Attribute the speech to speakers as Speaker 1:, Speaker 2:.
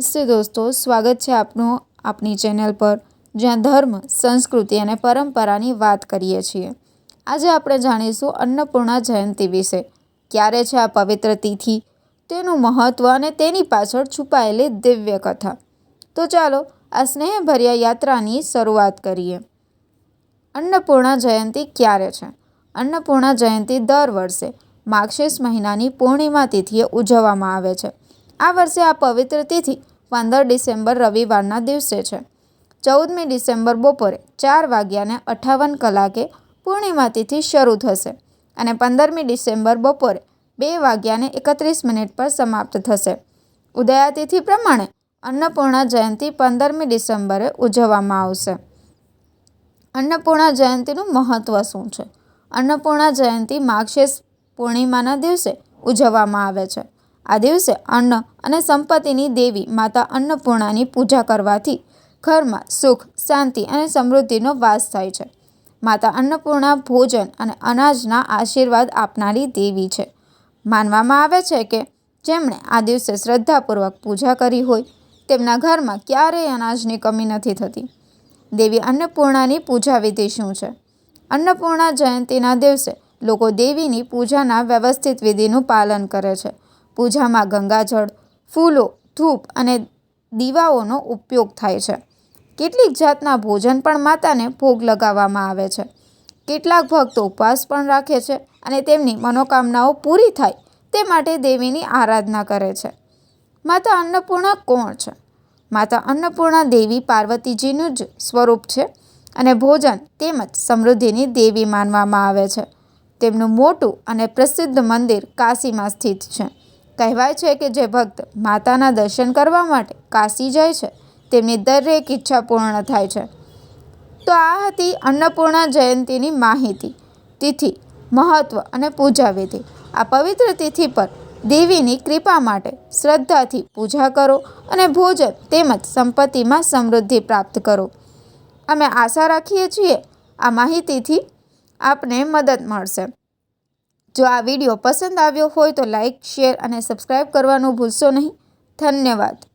Speaker 1: નમસ્તે દોસ્તો, સ્વાગત છે આપનું આપણી ચેનલ પર, જ્યાં ધર્મ, સંસ્કૃતિ અને પરંપરાની વાત કરીએ છીએ. આજે આપણે જાણીશું અન્નપૂર્ણા જયંતિ વિશે. ક્યારે છે આ પવિત્ર તિથિ? તેનું મહત્ત્વ અને તેની પાછળ છુપાયેલી દિવ્ય કથા. તો ચાલો, આ સ્નેહભર્યા યાત્રાની શરૂઆત કરીએ. અન્નપૂર્ણા જયંતિ ક્યારે છે? અન્નપૂર્ણા જયંતિ દર વર્ષે માર્ગશીર્ષ મહિનાની પૂર્ણિમા તિથિએ ઉજવવામાં આવે છે. આ વર્ષે આ પવિત્ર તિથિ પંદર ડિસેમ્બર રવિવારના દિવસે છે. ચૌદમી ડિસેમ્બર બપોરે ચાર વાગ્યાને અઠાવન કલાકે પૂર્ણિમા તિથિ શરૂ થશે અને પંદરમી ડિસેમ્બર બપોરે બે વાગ્યાને એકત્રીસ મિનિટ પર સમાપ્ત થશે. ઉદયાતિથિ પ્રમાણે અન્નપૂર્ણા જયંતિ પંદરમી ડિસેમ્બરે ઉજવવામાં આવશે. અન્નપૂર્ણા જયંતિનું મહત્ત્વ શું છે? અન્નપૂર્ણા જયંતિ માર્ગશીર્ષ પૂર્ણિમાના દિવસે ઉજવવામાં આવે છે. આ દિવસે અન્ન અને સંપત્તિની દેવી માતા અન્નપૂર્ણાની પૂજા કરવાથી ઘરમાં સુખ, શાંતિ અને સમૃદ્ધિનો વાસ થાય છે. માતા અન્નપૂર્ણા ભોજન અને અનાજના આશીર્વાદ આપનારી દેવી છે. માનવામાં આવે છે કે જેમણે આ દિવસે શ્રદ્ધાપૂર્વક પૂજા કરી હોય, તેમના ઘરમાં ક્યારેય અનાજની કમી નથી થતી. દેવી અન્નપૂર્ણાની પૂજા વિધિ શું છે? અન્નપૂર્ણા જયંતિના દિવસે લોકો દેવીની પૂજાના વ્યવસ્થિત વિધિનું પાલન કરે છે. પૂજામાં ગંગાજળ, ફૂલો, ધૂપ અને દીવાઓનો ઉપયોગ થાય છે. કેટલીક જાતના ભોજન પણ માતાને ભોગ લગાવવામાં આવે છે. કેટલાક ભક્તો ઉપવાસ પણ રાખે છે અને તેમની મનોકામનાઓ પૂરી થાય તે માટે દેવીની આરાધના કરે છે. માતા અન્નપૂર્ણા કોણ છે? માતા અન્નપૂર્ણા દેવી પાર્વતીજીનું જ સ્વરૂપ છે અને ભોજન તેમજ સમૃદ્ધિની દેવી માનવામાં આવે છે. તેમનું મોટું અને પ્રસિદ્ધ મંદિર કાશીમાં સ્થિત છે. કહેવાય છે કે જે ભક્ત માતાના દર્શન કરવા માટે કાશી જાય છે, તેમની દરેક ઈચ્છા પૂર્ણ થાય છે. તો આ હતી અન્નપૂર્ણા જયંતિની માહિતી. તિથિ મહત્ત્વ અને પૂજા વિધિ. આ પવિત્ર તિથિ પર દેવીની કૃપા માટે શ્રદ્ધાથી પૂજા કરો અને ભોજન તેમજ સંપત્તિમાં સમૃદ્ધિ પ્રાપ્ત કરો. અમે આશા રાખીએ છીએ આ માહિતીથી આપને મદદ મળશે. જો આ વીડિયો પસંદ આવ્યો હોય તો લાઇક શેર અને સબસ્ક્રાઈબ કરવાનું ભૂલશો નહીં. ધન્યવાદ.